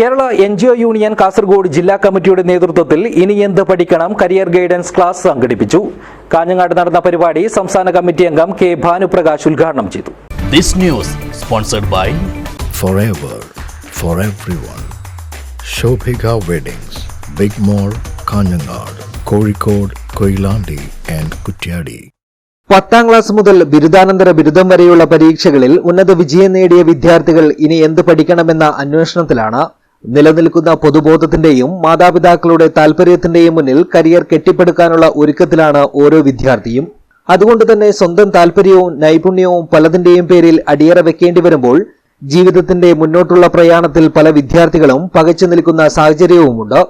Kerala N G O union Kasaragod ജില്ലാ കമ്മിറ്റിയുടെ നേതൃത്വത്തിൽ ഇനി എന്ത് പഠിക്കണം കരിയർ ഗൈഡൻസ് ക്ലാസ് സംഘടിപ്പിച്ചു കാഞ്ഞങ്ങാട് നടന്ന പരിപാടി സംസ്ഥാന കമ്മിറ്റി അംഗം കെ ഭാനുപ്രകാശ് ഉദ്ഘാടനം ചെയ്തു This news sponsored by forever for everyone. Shobhika Weddings, Big Mall, Kanyanad, Kozhikode, Koilandi and Kutyadi. പത്താം ക്ലാസ് മുതൽ ബിരുദാനന്തര ബിരുദം വരെയുള്ള പരീക്ഷകളിൽ ഉന്നത വിജയം നേടിയ വിദ്യാർത്ഥികൾ ഇനി എന്ത് പഠിക്കണമെന്ന അന്വേഷണത്തിലാണ് നിലനിൽക്കുന്ന പൊതുബോധത്തിന്റെയും മാതാപിതാക്കളുടെ താൽപര്യത്തിന്റെയും മുന്നിൽ കരിയർ കെട്ടിപ്പടുക്കാനുള്ള ഒരുക്കത്തിലാണ് ഓരോ വിദ്യാർത്ഥിയും. അതുകൊണ്ട് തന്നെ സ്വന്തം താൽപര്യവും നൈപുണ്യവും പലതിന്റെയും പേരിൽ അടിയറ വെക്കേണ്ടി വരുമ്പോൾ ജീവിതത്തിന്റെ മുന്നോട്ടുള്ള പ്രയാണത്തിൽ പല വിദ്യാർത്ഥികളും പകച്ചു നിൽക്കുന്ന സാഹചര്യവുമുണ്ട്.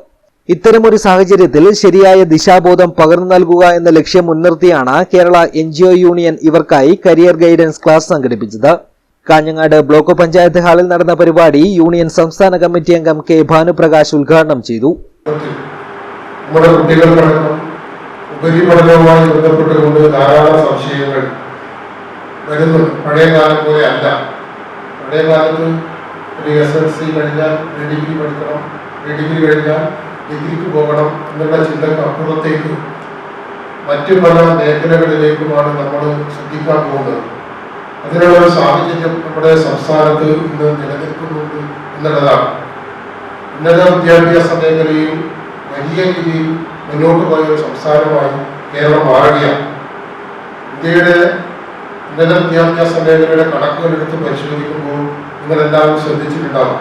ഇത്തരമൊരു സാഹചര്യത്തിൽ ശരിയായ ദിശാബോധം പകർന്നു നൽകുക എന്ന ലക്ഷ്യം മുൻനിർത്തിയാണ് കേരള എൻ യൂണിയൻ ഇവർക്കായി കരിയർ ഗൈഡൻസ് ക്ലാസ് സംഘടിപ്പിച്ചത്. കാഞ്ഞങ്ങാട് ബ്ലോക്ക് പഞ്ചായത്ത് ഹാളിൽ നടന്ന പരിപാടി യൂണിയൻ സംസ്ഥാന കമ്മിറ്റി അംഗം കെ ഭാനുപ്രകാശ് ഉദ്ഘാടനം ചെയ്തു. നമ്മുടെ കുട്ടികൾക്കടക്കം ഉപരിപഠനവുമായി ബന്ധപ്പെട്ടുകൊണ്ട് ധാരാളം സംശയങ്ങൾ വരുന്നു. പഴയ കാലം പോലെ അല്ല. പഴയ കാലത്ത് ഒരു എസ് എൽ സി കഴിഞ്ഞാൽ ഡിഗ്രി പഠിക്കണം ഡിഗ്രി കഴിഞ്ഞാൽ ഡിഗ്രിക്ക് പോകണം എന്നുള്ള ചിന്തക്ക് അപ്പുറത്തേക്ക് മറ്റു പല മേഖലകളിലേക്കുമാണ് നമ്മൾ ശ്രദ്ധിക്കാൻ പോകുന്നത്. അതിനുള്ള ഒരു സാഹചര്യം നമ്മുടെ സംസ്ഥാനത്ത് ഇന്ന് നിലനിൽക്കുന്നുണ്ട് എന്നുള്ളതാണ്. ഉന്നത വിദ്യാഭ്യാസ മേഖലയിൽ വലിയ രീതിയിൽ മുന്നോട്ട് പോയ ഒരു സംസ്ഥാനമായി കേരളം മാറുകയാണ്. ഇന്ത്യയുടെ ഉന്നത വിദ്യാഭ്യാസ മേഖലയുടെ കണക്കുകൾ എടുത്ത് പരിശോധിക്കുമ്പോൾ നിങ്ങളെല്ലാവരും ശ്രദ്ധിച്ചിട്ടുണ്ടാവും.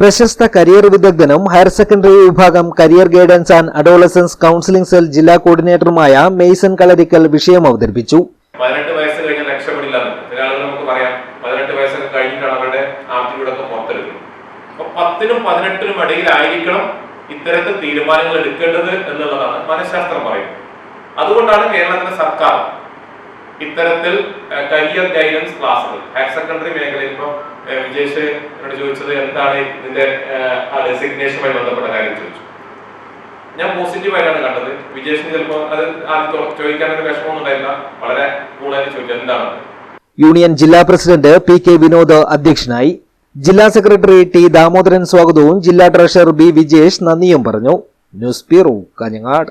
പ്രശസ്ത കരിയർ വിദഗ്ധനും ഹയർ സെക്കൻഡറി വിഭാഗം career guidance and adolescence counselling cell ജില്ലാ കോർഡിനേറ്ററുമായ മെയ്സൺ കളരിക്കൽ വിഷയം അവതരിപ്പിച്ചു. പതിനെട്ട് വയസ്സ് കഴിഞ്ഞാൽ കഴിഞ്ഞിട്ടാണ് അവരുടെ ആപ്റ്റിറ്റ്യൂഡൊക്കെ പുറത്തെടുക്കുന്നത്. അപ്പൊ പത്തിനും പതിനെട്ടിനും ഇടയിലായിരിക്കണം ഇത്തരത്തിൽ തീരുമാനങ്ങൾ എടുക്കേണ്ടത് എന്നുള്ളതാണ് മനഃശാസ്ത്രം പറയുന്നത്. അതുകൊണ്ടാണ് കേരളത്തിലെ സർക്കാർ ഇത്തരത്തിൽ കരിയർ ഗൈഡൻസ് ക്ലാസ്സുകൾ ഹയർ സെക്കൻഡറി മേഖലയിൽ ഇപ്പോൾ വിജേഷ് എന്നോട് ചോദിച്ചത് എന്താണ് ഇതിന്റെ ഡെസിഗ്നേഷനുമായി ബന്ധപ്പെട്ട കാര്യം ചോദിച്ചു. ഞാൻ പോസിറ്റീവായിട്ടാണ് കണ്ടത്. വിജേഷിന് ചിലപ്പോൾ അത് ആദ്യം ചോദിക്കാനൊരു വിഷമമൊന്നും ഉണ്ടായില്ല. വളരെ കൂളായിട്ട് ചോദിച്ചു എന്താണ്? യൂണിയൻ ജില്ലാ പ്രസിഡന്റ് പി കെ വിനോദ് അധ്യക്ഷനായി ജില്ലാ സെക്രട്ടറി ടി ദാമോദരൻ സ്വാഗതവും ജില്ലാ ട്രഷറർ ബി വിജേഷ് നന്ദിയും പറഞ്ഞു. News bureau Kanhangad.